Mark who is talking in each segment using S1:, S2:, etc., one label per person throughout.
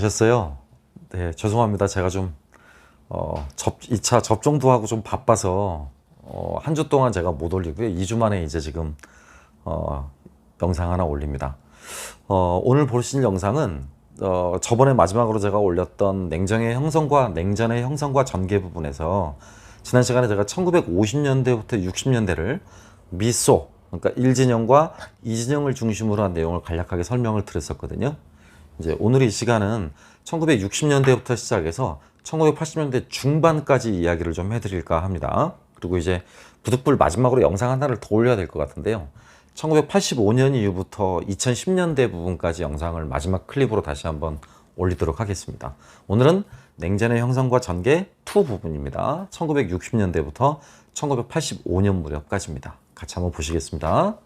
S1: 안녕하셨어요. 네, 죄송합니다. 제가 좀, 어, 접, 2차 접종도 하고 좀 바빠서, 어, 한 주 동안 제가 못 올리고요. 2주 만에 이제 지금, 어, 영상 하나 올립니다. 어, 오늘 보실 영상은, 어, 저번에 마지막으로 제가 올렸던 냉정의 형성과, 냉전의 형성과 전개 부분에서, 지난 시간에 제가 1950년대부터 60년대를 미소, 그러니까 1진영과 2진영을 중심으로 한 내용을 간략하게 설명을 드렸었거든요. 이제 오늘 이 시간은 1960년대부터 시작해서 1980년대 중반까지 이야기를 좀 해드릴까 합니다. 그리고 이제 부득불 마지막으로 영상 하나를 더 올려야 될 것 같은데요. 1985년 이후부터 2010년대 부분까지 영상을 마지막 클립으로 다시 한번 올리도록 하겠습니다. 오늘은 냉전의 형성과 전개 2 부분입니다. 1960년대부터 1985년 무렵까지입니다. 같이 한번 보시겠습니다.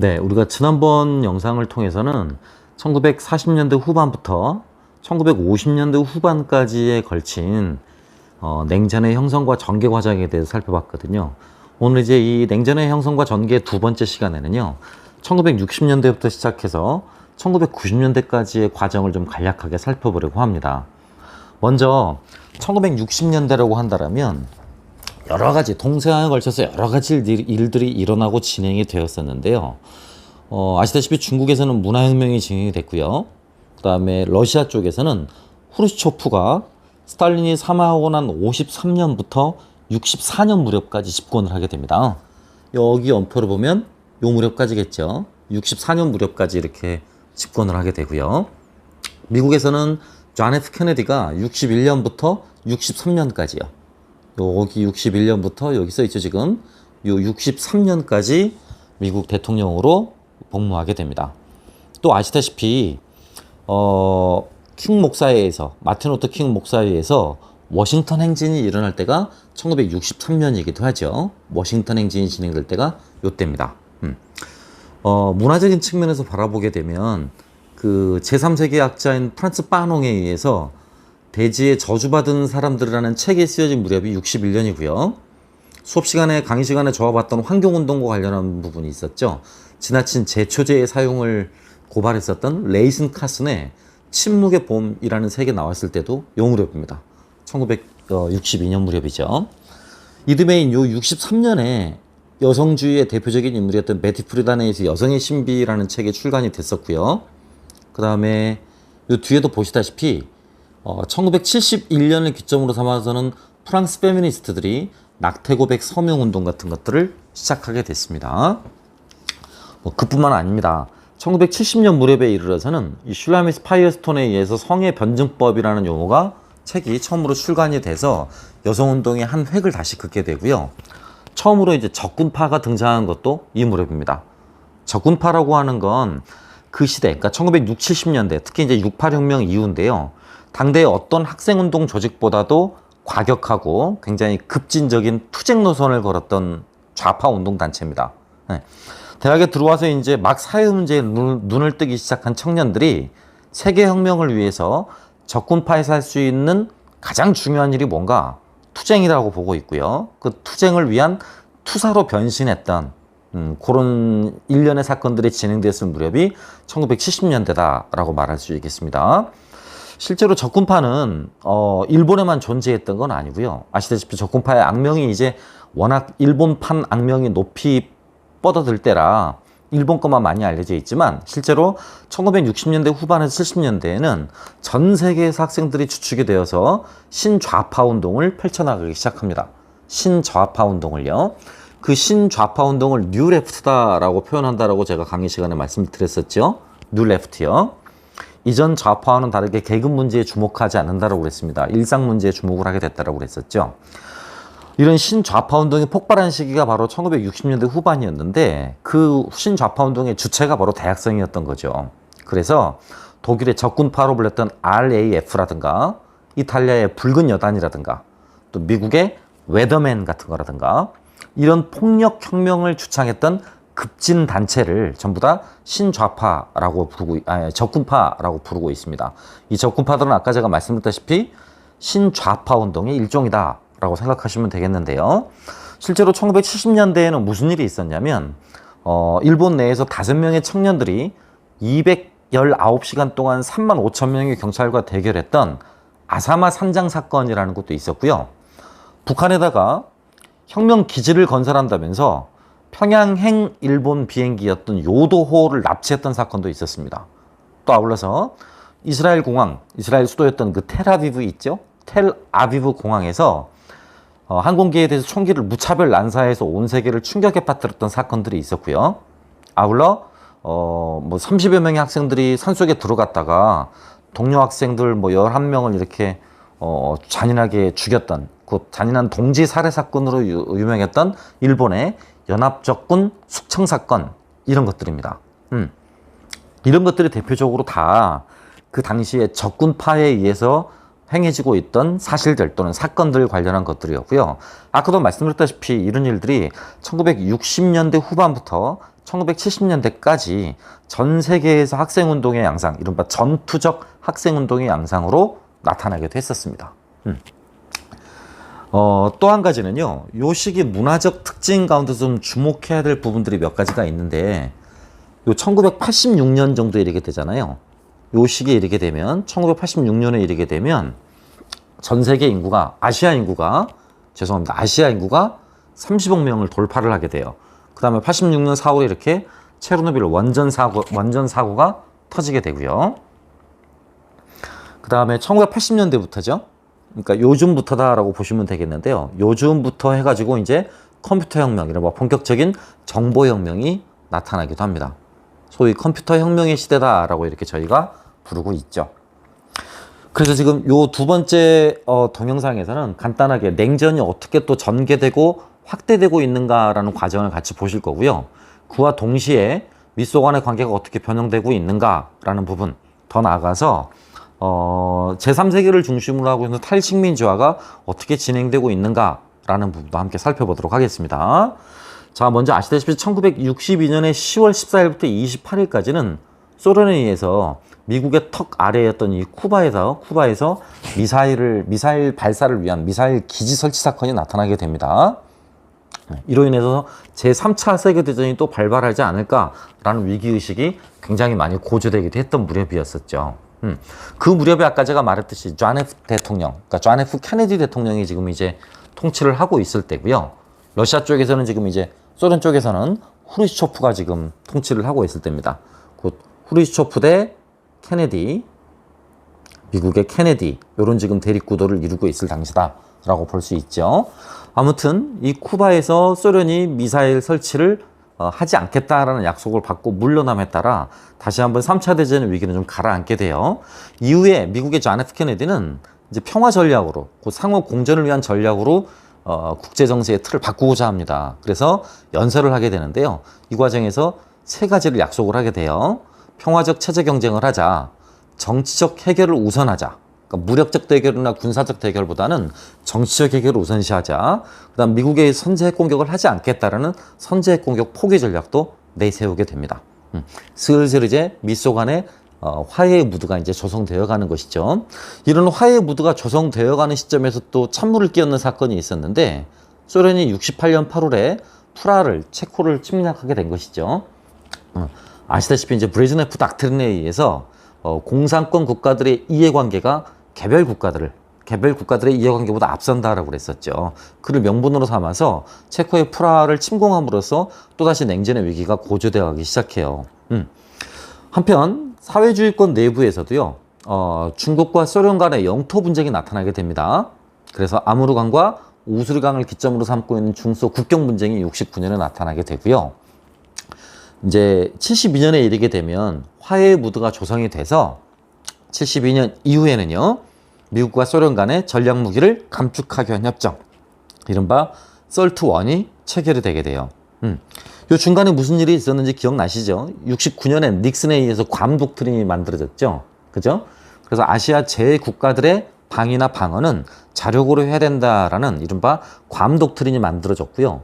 S1: 네, 우리가 지난번 영상을 통해서는 1940년대 후반부터 1950년대 후반까지에 걸친 어, 냉전의 형성과 전개 과정에 대해서 살펴봤거든요. 오늘 이제 이 냉전의 형성과 전개 두 번째 시간에는요, 1960년대부터 시작해서 1990년대까지의 과정을 좀 간략하게 살펴보려고 합니다. 먼저 1960년대라고 한다면 여러 가지 동서양에 걸쳐서 여러 가지 일들이, 일어나고 진행이 되었었는데요. 어, 아시다시피 중국에서는 문화혁명이 진행이 됐고요. 그 다음에 러시아 쪽에서는 후르시초프가 스탈린이 사망하고 난 53년부터 64년 무렵까지 집권을 하게 됩니다. 여기 연표를 보면 요 무렵까지겠죠. 64년 무렵까지 이렇게 집권을 하게 되고요. 미국에서는 존 F 케네디가 61년부터 63년까지요. 여기 61년부터 여기 써 있죠 지금 요 63년까지 미국 대통령으로 복무하게 됩니다. 또 아시다시피 어, 킹 목사회에서 마틴 루터 킹 목사회에서 워싱턴 행진이 일어날 때가 1963년이기도 하죠. 워싱턴 행진이 진행될 때가 요때입니다. 음. 어, 문화적인 측면에서 바라보게 되면 그 제3세계 학자인 프란츠 파농에 의해서 대지에 저주받은 사람들이라는 책이 쓰여진 무렵이 61년이고요. 수업 시간에 강의 시간에 저와봤던 환경 운동과 관련한 부분이 있었죠. 지나친 제초제의 사용을 고발했었던 레이슨 카슨의 침묵의 봄이라는 책이 나왔을 때도 요 무렵입니다. 1962년 무렵이죠. 이듬해인 요 63년에 여성주의의 대표적인 인물이었던 베티 프리단에서 여성의 신비라는 책이 출간이 됐었고요. 그 다음에 요 뒤에도 보시다시피 어, 1971년을 기점으로 삼아서는 프랑스 페미니스트들이 낙태 고백 서명 운동 같은 것들을 시작하게 됐습니다. 뭐 그뿐만 아닙니다. 1970년 무렵에 이르러서는 이 슐라미스 파이어스톤에 의해서 성의 변증법이라는 용어가 책이 처음으로 출간이 돼서 여성 운동의 한 획을 다시 긋게 되고요. 처음으로 이제 적군파가 등장한 것도 이 무렵입니다. 적군파라고 하는 건 그 시대, 그러니까 1960, 70년대, 특히 이제 68혁명 이후인데요. 당대의 어떤 학생운동 조직보다도 과격하고 굉장히 급진적인 투쟁 노선을 걸었던 좌파 운동 단체입니다. 네. 대학에 들어와서 이제 막 사회 문제에 눈, 눈을 뜨기 시작한 청년들이 세계 혁명을 위해서 적군파에서 할 수 있는 가장 중요한 일이 뭔가 투쟁이라고 보고 있고요. 그 투쟁을 위한 투사로 변신했던 음, 그런 일련의 사건들이 진행됐을 무렵이 1970년대다라고 말할 수 있겠습니다. 실제로 적군파는 어, 일본에만 존재했던 건 아니고요. 아시다시피 적군파의 악명이 이제 워낙 일본판 악명이 높이 뻗어들 때라 일본 것만 많이 알려져 있지만 실제로 1960년대 후반에서 70년대에는 전 세계에서 학생들이 주축이 되어서 신좌파 운동을 펼쳐나가기 시작합니다. 신좌파 운동을요. 그 신좌파 운동을 뉴 레프트다라고 표현한다라고 제가 강의 시간에 말씀을 드렸었죠. 뉴 레프트요. 이전 좌파와는 다르게 계급 문제에 주목하지 않는다라고 그랬습니다. 일상 문제에 주목을 하게 됐다라고 그랬었죠. 이런 신좌파 운동이 폭발한 시기가 바로 1960년대 후반이었는데 그 신좌파 운동의 주체가 바로 대학생이었던 거죠. 그래서 독일의 적군파로 불렸던 RAF라든가 이탈리아의 붉은 여단이라든가 또 미국의 웨더맨 같은 거라든가 이런 폭력 혁명을 주창했던 급진 단체를 전부 다 신좌파라고 부르고 아니, 적군파라고 부르고 있습니다. 이 적군파들은 아까 제가 말씀드렸다시피 신좌파 운동의 일종이다라고 생각하시면 되겠는데요. 실제로 1970년대에는 무슨 일이 있었냐면 어, 일본 내에서 다섯 명의 청년들이 219시간 동안 3만 5천 명의 경찰과 대결했던 아사마 산장 사건이라는 것도 있었고요. 북한에다가 혁명 기지를 건설한다면서 평양행 일본 비행기였던 요도호를 납치했던 사건도 있었습니다. 또 아울러서 이스라엘 공항, 이스라엘 수도였던 그 텔아비브 있죠? 텔아비브 공항에서 어, 항공기에 대해서 총기를 무차별 난사해서 온 세계를 충격에 빠뜨렸던 사건들이 있었고요. 아울러 어, 뭐 30여 명의 학생들이 산속에 들어갔다가 동료 학생들 뭐 11명을 이렇게 어, 잔인하게 죽였던 그 잔인한 동지 살해 사건으로 유, 유명했던 일본의 연합적군 숙청 사건 이런 것들입니다. 음. 이런 것들이 대표적으로 다 그 당시에 적군파에 의해서 행해지고 있던 사실들 또는 사건들 관련한 것들이었고요. 아까도 말씀드렸다시피 이런 일들이 1960년대 후반부터 1970년대까지 전 세계에서 학생운동의 양상, 이른바 전투적 학생운동의 양상으로 나타나기도 했었습니다. 음. 어, 또 한 가지는요, 요 시기 문화적 특징 가운데 좀 주목해야 될 부분들이 몇 가지가 있는데, 요 1986년 정도에 이르게 되잖아요. 요 시기에 이르게 되면, 1986년에 이르게 되면, 전 세계 인구가, 아시아 인구가, 죄송합니다. 아시아 인구가 30억 명을 돌파를 하게 돼요. 그 다음에 86년 4월에 이렇게 체르노빌 원전 사고, 원전 사고가 터지게 되고요. 그 다음에 1980년대부터죠. 그러니까 요즘부터다라고 보시면 되겠는데요. 요즘부터 해가지고 이제 컴퓨터 혁명, 이런 뭐 본격적인 정보 혁명이 나타나기도 합니다. 소위 컴퓨터 혁명의 시대다라고 이렇게 저희가 부르고 있죠. 그래서 지금 요 두 번째 어, 동영상에서는 간단하게 냉전이 어떻게 또 전개되고 확대되고 있는가라는 과정을 같이 보실 거고요. 그와 동시에 미소 간의 관계가 어떻게 변형되고 있는가라는 부분 더 나아가서 어, 제3세계를 중심으로 하고 있는 탈식민주화가 어떻게 진행되고 있는가라는 부분도 함께 살펴보도록 하겠습니다. 자, 먼저 아시다시피 1962년에 10월 14일부터 28일까지는 소련에 의해서 미국의 턱 아래였던 이 쿠바에서 쿠바에서 미사일을 미사일 발사를 위한 미사일 기지 설치 사건이 나타나게 됩니다. 네, 이로 인해서 제3차 세계대전이 또 발발하지 않을까라는 위기의식이 굉장히 많이 고조되기도 했던 무렵이었었죠. 음, 그 무렵에 아까 제가 말했듯이 존 F 대통령, 그러니까 존 F 케네디 대통령이 지금 이제 통치를 하고 있을 때고요. 러시아 쪽에서는 지금 이제 소련 쪽에서는 후르시초프가 지금 통치를 하고 있을 때입니다. 곧 후르시초프 대 케네디, 미국의 케네디, 이런 지금 대립 구도를 이루고 있을 당시다라고 볼 수 있죠. 아무튼 이 쿠바에서 소련이 미사일 설치를 어, 하지 않겠다라는 약속을 받고 물러남에 따라 다시 한번 3차 대전의 위기는 좀 가라앉게 돼요. 이후에 미국의 존 F 케네디는 이제 평화 전략으로, 그 상호 공전을 위한 전략으로 어, 국제 정세의 틀을 바꾸고자 합니다. 그래서 연설을 하게 되는데요. 이 과정에서 세 가지를 약속을 하게 돼요. 평화적 체제 경쟁을 하자. 정치적 해결을 우선하자. 그러니까 무력적 대결이나 군사적 대결보다는 정치적 해결을 우선시하자. 그다음 미국의 선제 핵 공격을 하지 않겠다라는 선제 핵 공격 포기 전략도 내세우게 됩니다. 음, 슬슬 이제 미소 간의 어, 화해의 무드가 이제 조성되어 가는 것이죠. 이런 화해의 무드가 조성되어 가는 시점에서 또 찬물을 끼얹는 사건이 있었는데 소련이 68년 8월에 프라하를 체코를 침략하게 된 것이죠. 어, 아시다시피 이제 브레즈네프 닥트린에 의해서 어, 공산권 국가들의 이해관계가 개별 국가들을 개별 국가들의 이해관계보다 앞선다라고 그랬었죠. 그를 명분으로 삼아서 체코의 프라하를 침공함으로써 또다시 냉전의 위기가 고조되어 가기 시작해요. 음. 한편 사회주의권 내부에서도요. 어, 중국과 소련 간의 영토 분쟁이 나타나게 됩니다. 그래서 아무르강과 우수르강을 기점으로 삼고 있는 중소 국경 분쟁이 69년에 나타나게 되고요. 이제 72년에 이르게 되면 화해의 무드가 조성이 돼서 72년 이후에는요. 미국과 소련 간의 전략 무기를 감축하기 위한 협정, 이른바 썰트 원이 체결이 되게 돼요. 음. 요 중간에 무슨 일이 있었는지 기억나시죠? 69년에 닉슨에 의해서 괌 독트린이 만들어졌죠. 그죠? 그래서 아시아 제국가들의 방위나 방어는 자력으로 해야 된다라는 이른바 괌 독트린이 만들어졌고요.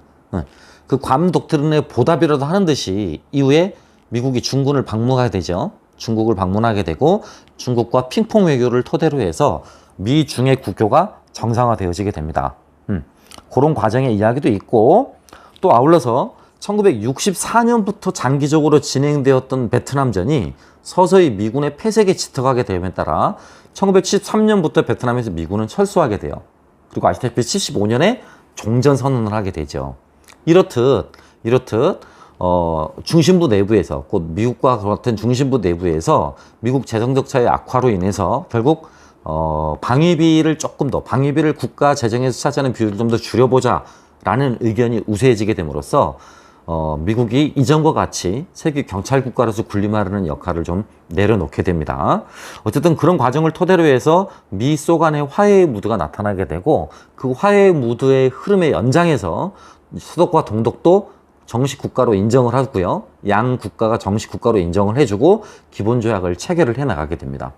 S1: 그 괌 독트린의 보답이라도 하는 듯이 이후에 미국이 중군을 방문하게 되죠. 중국을 방문하게 되고 중국과 핑퐁 외교를 토대로 해서 미 중의 국교가 정상화되어지게 됩니다. 음, 그런 과정의 이야기도 있고 또 아울러서 1964년부터 장기적으로 진행되었던 베트남전이 서서히 미군의 패색에 짙어가게 됨에 따라 1973년부터 베트남에서 미군은 철수하게 돼요. 그리고 아시다시피 75년에 종전 선언을 하게 되죠. 이렇듯 이렇듯 어, 중심부 내부에서 곧 미국과 같은 중심부 내부에서 미국 재정 적자의 악화로 인해서 결국 어, 방위비를 조금 더 방위비를 국가 재정에서 차지하는 비율을 좀 더 줄여보자라는 의견이 우세해지게 됨으로써 어, 미국이 이전과 같이 세계 경찰 국가로서 군림하려는 역할을 좀 내려놓게 됩니다. 어쨌든 그런 과정을 토대로 해서 미 소 간의 화해의 무드가 나타나게 되고 그 화해의 무드의 흐름의 연장에서 수도과 동독도 정식 국가로 인정을 하고요. 양 국가가 정식 국가로 인정을 해주고 기본 조약을 체결을 해 나가게 됩니다.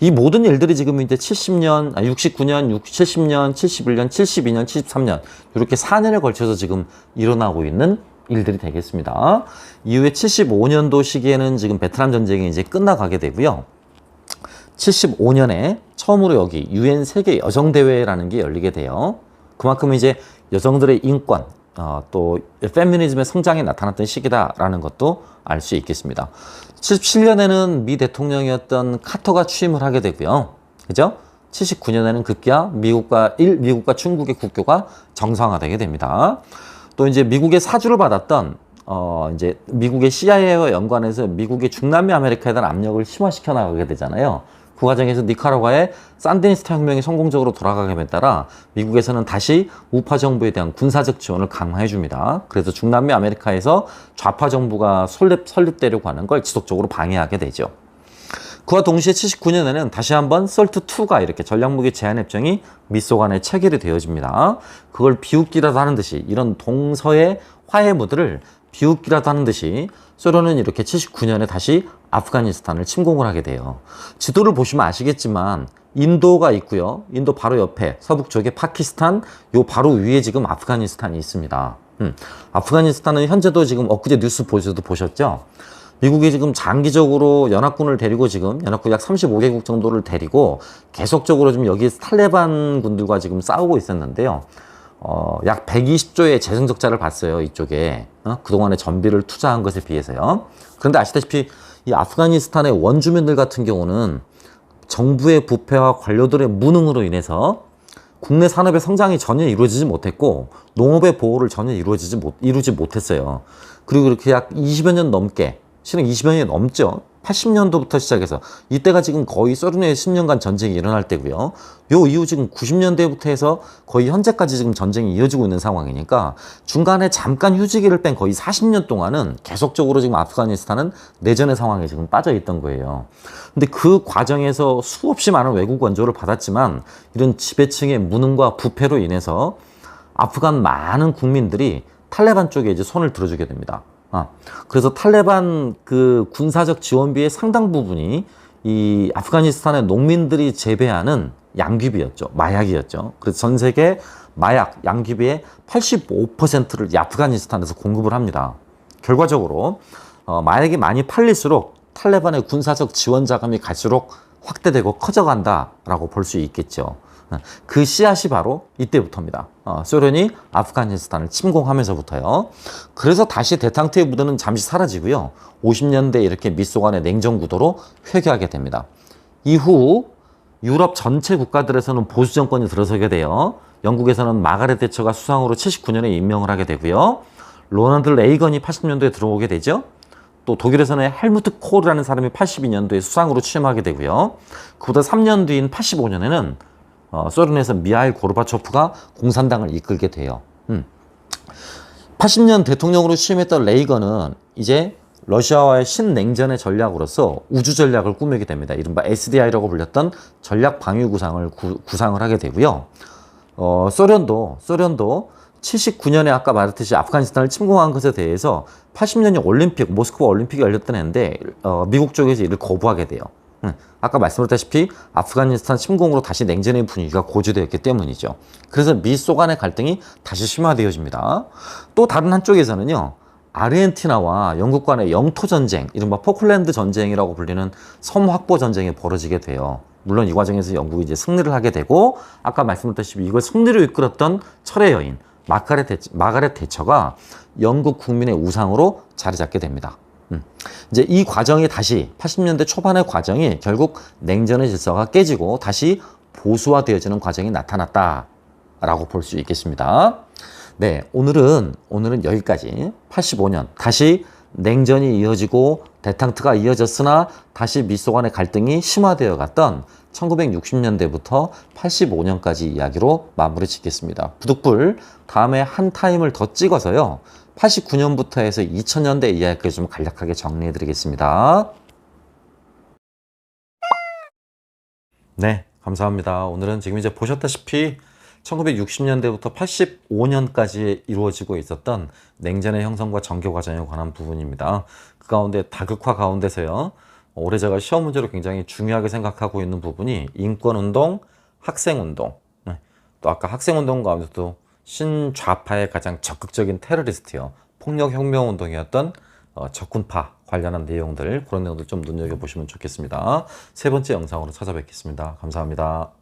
S1: 이 모든 일들이 지금 이제 70년, 아, 69년, 60, 70년, 71년, 72년, 73년 이렇게 4년에 걸쳐서 지금 일어나고 있는 일들이 되겠습니다. 이후에 75년도 시기에는 지금 베트남 전쟁이 이제 끝나가게 되고요. 75년에 처음으로 여기 유엔 세계 여성 대회라는 게 열리게 돼요. 그만큼 이제 여성들의 인권, 어, 또 페미니즘의 성장이 나타났던 시기다라는 것도 알 수 있겠습니다. 77년에는 미 대통령이었던 카터가 취임을 하게 되고요. 그죠? 79년에는 급기야 미국과 일 미국과 중국의 국교가 정상화되게 됩니다. 또 이제 미국의 사주를 받았던 어 이제 미국의 CIA와 연관해서 미국의 중남미 아메리카에 대한 압력을 심화시켜 나가게 되잖아요. 그 과정에서 니카라과의 산디니스타 혁명이 성공적으로 돌아가게 따라 미국에서는 다시 우파 정부에 대한 군사적 지원을 강화해 줍니다. 그래서 중남미 아메리카에서 좌파 정부가 설립, 설립되려고 하는 걸 지속적으로 방해하게 되죠. 그와 동시에 79년에는 다시 한번 썰트2가 이렇게 전략무기 제한 협정이 미소 간에 체결이 되어집니다. 그걸 비웃기라도 하는 듯이 이런 동서의 화해 무드를 비웃기라도 하는 듯이 소련은 이렇게 79년에 다시 아프가니스탄을 침공을 하게 돼요. 지도를 보시면 아시겠지만 인도가 있고요. 인도 바로 옆에 서북 쪽에 파키스탄, 요 바로 위에 지금 아프가니스탄이 있습니다. 음, 아프가니스탄은 현재도 지금 엊그제 뉴스 보셔도 보셨죠? 미국이 지금 장기적으로 연합군을 데리고 지금 연합군 약 35개국 정도를 데리고 계속적으로 지금 여기 탈레반 군들과 지금 싸우고 있었는데요. 어, 약 120조의 재정 적자를 봤어요. 이쪽에. 어? 그동안에 전비를 투자한 것에 비해서요. 그런데 아시다시피 이 아프가니스탄의 원주민들 같은 경우는 정부의 부패와 관료들의 무능으로 인해서 국내 산업의 성장이 전혀 이루어지지 못했고 농업의 보호를 전혀 이루어지지 못, 이루지 못했어요. 그리고 이렇게 약 20여 년 넘게 실은 20여 년이 넘죠. 80년도부터 시작해서 이때가 지금 거의 소련의 10년간 전쟁이 일어날 때고요. 요 이후 지금 90년대부터 해서 거의 현재까지 지금 전쟁이 이어지고 있는 상황이니까 중간에 잠깐 휴지기를 뺀 거의 40년 동안은 계속적으로 지금 아프가니스탄은 내전의 상황에 지금 빠져 있던 거예요. 근데 그 과정에서 수없이 많은 외국 원조를 받았지만 이런 지배층의 무능과 부패로 인해서 아프간 많은 국민들이 탈레반 쪽에 이제 손을 들어주게 됩니다. 아, 그래서 탈레반 그 군사적 지원비의 상당 부분이 이 아프가니스탄의 농민들이 재배하는 양귀비였죠. 마약이었죠. 그래서 전 세계 마약, 양귀비의 85%를 이 아프가니스탄에서 공급을 합니다. 결과적으로 어, 마약이 많이 팔릴수록 탈레반의 군사적 지원 자금이 갈수록 확대되고 커져간다라고 볼 수 있겠죠. 그 씨앗이 바로 이때부터입니다. 어, 소련이 아프가니스탄을 침공하면서부터요. 그래서 다시 대탕트의 무드는 잠시 사라지고요. 50년대 이렇게 미소 간의 냉전 구도로 회귀하게 됩니다. 이후 유럽 전체 국가들에서는 보수 정권이 들어서게 돼요. 영국에서는 마가렛 대처가 수상으로 79년에 임명을 하게 되고요. 로널드 레이건이 80년도에 들어오게 되죠. 또 독일에서는 헬무트 코르라는 사람이 82년도에 수상으로 취임하게 되고요. 그보다 3년 뒤인 85년에는 어, 소련에서 미하일 고르바초프가 공산당을 이끌게 돼요. 음. 80년 대통령으로 취임했던 레이건은 이제 러시아와의 신냉전의 전략으로서 우주 전략을 꾸미게 됩니다. 이른바 SDI라고 불렸던 전략 방위 구상을 구, 구상을 하게 되고요. 어, 소련도 소련도 79년에 아까 말했듯이 아프가니스탄을 침공한 것에 대해서 80년이 올림픽 모스크바 올림픽이 열렸던 해인데 어, 미국 쪽에서 이를 거부하게 돼요. 아까 말씀드렸다시피 아프가니스탄 침공으로 다시 냉전의 분위기가 고조되었기 때문이죠. 그래서 미소 간의 갈등이 다시 심화되어집니다. 또 다른 한쪽에서는요. 아르헨티나와 영국 간의 영토 전쟁, 이른바 포클랜드 전쟁이라고 불리는 섬 확보 전쟁이 벌어지게 돼요. 물론 이 과정에서 영국이 이제 승리를 하게 되고 아까 말씀드렸다시피 이걸 승리로 이끌었던 철의 여인 마가렛 대처가 영국 국민의 우상으로 자리 잡게 됩니다. 음. 이제 이 과정이 다시 80년대 초반의 과정이 결국 냉전의 질서가 깨지고 다시 보수화되어지는 과정이 나타났다라고 볼 수 있겠습니다. 네, 오늘은 오늘은 여기까지 85년 다시 냉전이 이어지고 대탕트가 이어졌으나 다시 미소 간의 갈등이 심화되어 갔던 1960년대부터 85년까지 이야기로 마무리 짓겠습니다. 부득불 다음에 한 타임을 더 찍어서요. 89년부터 해서 2000년대 이야기를 좀 간략하게 정리해 드리겠습니다. 네, 감사합니다. 오늘은 지금 이제 보셨다시피 1960년대부터 85년까지 이루어지고 있었던 냉전의 형성과 전개 과정에 관한 부분입니다. 그 가운데 다극화 가운데서요. 올해 제가 시험 문제로 굉장히 중요하게 생각하고 있는 부분이 인권운동, 학생운동. 네. 또 아까 학생운동 가운데도 신좌파의 가장 적극적인 테러리스트요. 폭력혁명운동이었던 어, 적군파 관련한 내용들 그런 내용들 좀 눈여겨보시면 좋겠습니다. 세 번째 영상으로 찾아뵙겠습니다. 감사합니다.